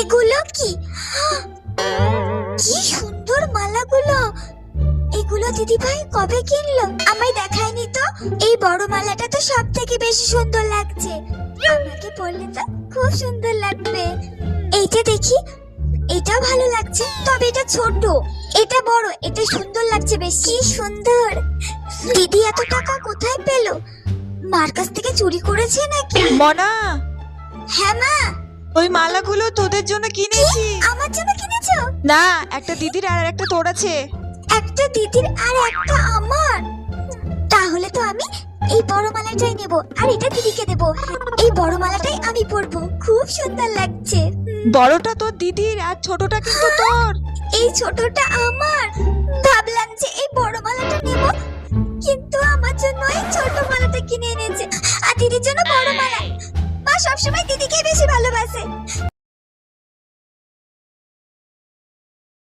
এগুলো কি? কি সুন্দর মালাগুলো। এগুলো দিদি ভাই কবে কিনলো? আমায় দেখায়নি তো? এই বড় মালাটা তো সব থেকে বেশি সুন্দর লাগছে। আমাকে পরলে তো খুব সুন্দর লাগবে। এইটা দেখি এটাও ভালো লাগছে তবে এটা ছোট। এটা বড় এটা সুন্দর লাগছে বেশি। সুন্দর। দিদি এত টাকা কোথায় পেল? মার কাছ থেকে চুরি করেছে নাকি? মনা! হ্যাঁ মা। ওই মালাগুলো তোদের জন্য কিনেছি। আমার জন্য কিনেছো? না একটা দিদির আর একটা তোর আছে। একটা দিদির আর একটা আমার? তাহলে তো আমি এই বড় মালাটাই নেব আর এটা দিদিকে দেব। এই বড় মালাটাই আমি পরবো। খুব সুন্দর লাগছে। বড়টা তোর দিদির আর ছোটটা কিন্তু তোর। এই ছোটটা আমার। ভাবলাম যে এই বড় মালাটা নেব কিন্তু আমার জন্য এই ছোট মালাটা কিনে এনেছে। আর দিদির জন্য বড় মালা। সবসময় দিদিকে বেশি ভালোবাসে।